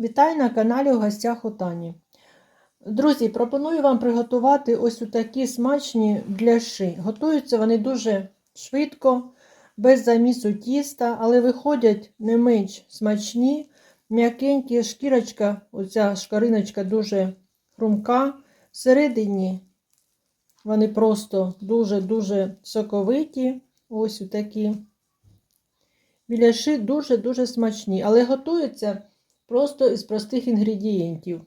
Вітаю на каналі у гостях у Тані. Друзі, пропоную вам приготувати ось такі смачні бляши. Готуються вони дуже швидко, без замісу тіста, але виходять не менш смачні, м'якенькі, шкірочка, оця шкариночка дуже хрумка. Всередині вони просто дуже-дуже соковиті. Ось такі. Біляши дуже-дуже смачні, але готуються просто із простих інгредієнтів.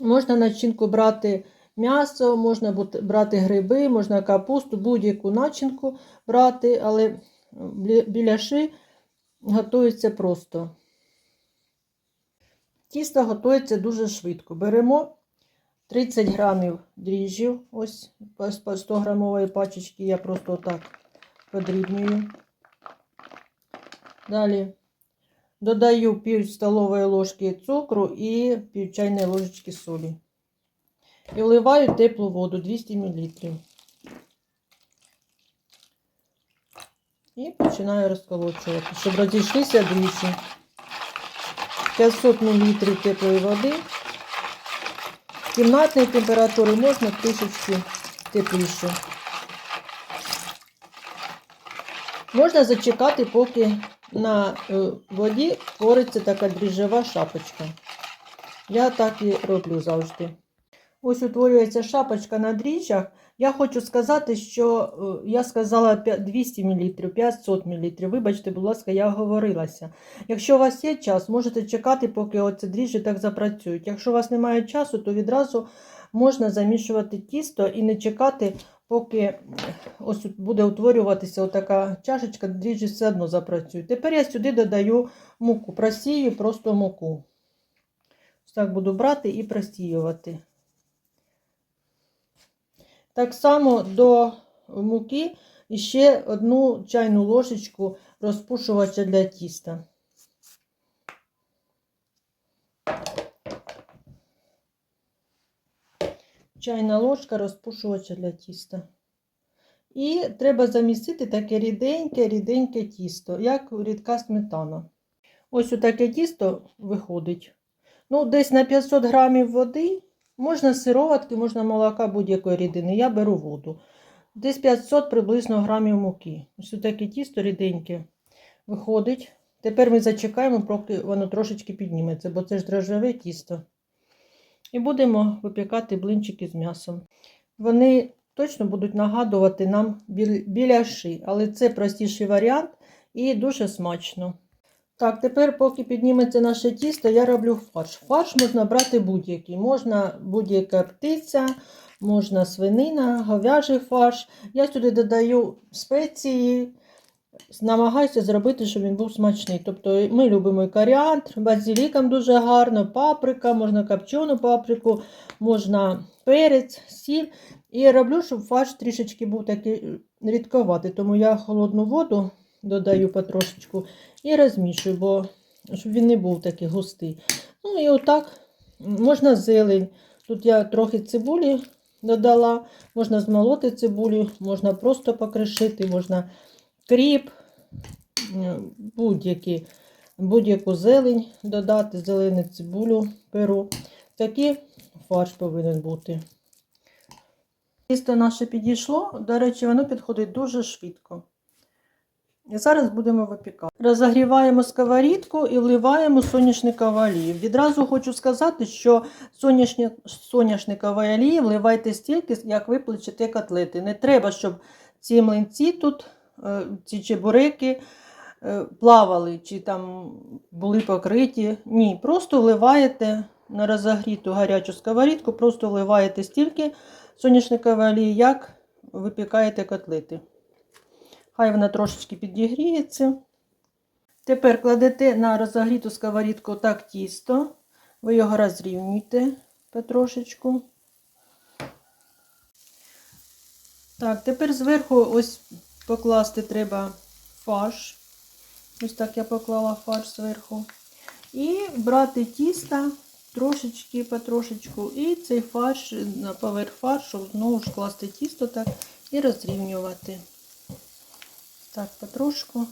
Можна начинку брати м'ясо, можна брати гриби, можна капусту, будь-яку начинку брати, але біляши готуються просто. Тісто готується дуже швидко. Беремо 30 грамів дріжджів, ось по 100 грамової пачечки, я просто отак подрібнюю. Далі додаю пів столової ложки цукру і пів чайної ложечки солі. І вливаю теплу воду 200 мл. І починаю розколочувати, щоб розійшлися дріжджі. 500 мл теплої води. Кімнатної температури можна трішечки тепліше. Можна зачекати, поки на воді твориться така дріжджова шапочка. Я так і роблю завжди. Ось утворюється шапочка на дріжджах. Я хочу сказати, що я сказала 200 мл, 500 мл. Вибачте, будь ласка, я оговорилася. Якщо у вас є час, можете чекати, поки оці дріжджі так запрацюють. Якщо у вас немає часу, то відразу можна замішувати тісто і не чекати, поки ось буде утворюватися отака чашечка, дріжджі все одно запрацюють. Тепер я сюди додаю муку, просію просто муку. Ось так буду брати і просіювати. Так само до муки ще одну чайну ложечку розпушувача для тіста. Чайна ложка розпушувача для тіста. І треба замістити таке ріденьке-ріденьке тісто, як рідка сметана. Ось таке тісто виходить. Ну, десь на 500 грамів води. Можна сироватки, можна молока будь-якої рідини. Я беру воду. Десь 500 приблизно грамів муки. Ось таке тісто ріденьке виходить. Тепер ми зачекаємо, поки воно трошечки підніметься, бо це ж дрожжеве тісто. І будемо випікати блинчики з м'ясом. Вони точно будуть нагадувати нам біляши, але це простіший варіант і дуже смачно. Так, тепер, поки підніметься наше тісто, я роблю фарш. Фарш можна брати будь-який. Можна будь-яка птиця, можна свинина, говяжий фарш. Я сюди додаю спеції, намагаюся зробити, щоб він був смачний. Тобто ми любимо і коріандр, базиліком дуже гарно, паприка, можна копчену паприку, можна перець, сіль. І роблю, щоб фарш трішечки був такий рідковатий, тому я холодну воду додаю потрошечку і розмішую, бо щоб він не був такий густий. Ну і отак можна зелень. Тут я трохи цибулі додала, можна змолоти цибулю, можна просто покришити, можна кріп, будь-яку будь зелень додати, зелену цибулю перу. Такий фарш повинен бути. Тісто наше підійшло, до речі, воно підходить дуже швидко. І зараз будемо випікати. Розогріваємо сковорідку і вливаємо соняшникову олію. Відразу хочу сказати, що соняшникової олії вливайте стільки, як ви плечете котлети. Не треба, щоб ці млинці тут, ці чебуреки е, плавали чи там були покриті. Ні, просто вливаєте на розогріту гарячу сковорідку, просто вливаєте стільки соняшникової олії, як випікаєте котлети. Хай вона трошечки підігріється. Тепер кладете на розогріту сковорідку так тісто, ви його розрівнюєте потрошечку. Так, тепер зверху ось покласти треба фарш. Ось так я поклала фарш зверху. І брати тісто трошечки потрошечку, і цей фарш на поверх фаршу знову ж класти тісто так і розрівнювати. Так, потрошку.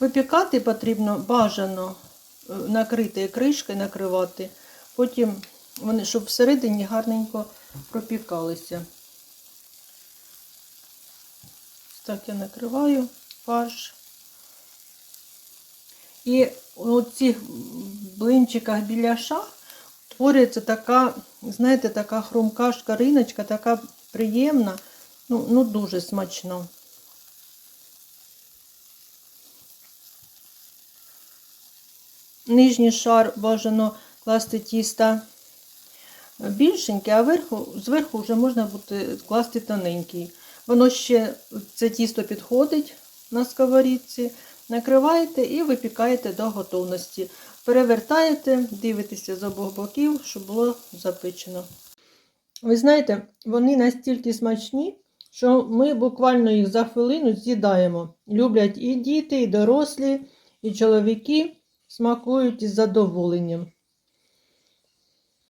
Випікати потрібно бажано е, накрити кришкою, накривати. Потім вони, щоб всередині гарненько пропікалися. Так я накриваю фарш. І у цих блинчиках біляша творюється така, знаєте, така хрумка шкариночка, така приємна, ну, ну дуже смачно. Нижній шар бажано класти тіста більшенький, а верху, зверху вже можна буде класти тоненький. Воно ще це тісто підходить на сковорідці, накриваєте і випікаєте до готовності. Перевертаєте, дивитеся з обох боків, щоб було запечено. Ви знаєте, вони настільки смачні, що ми буквально їх за хвилину з'їдаємо. Люблять і діти, і дорослі, і чоловіки смакують із задоволенням.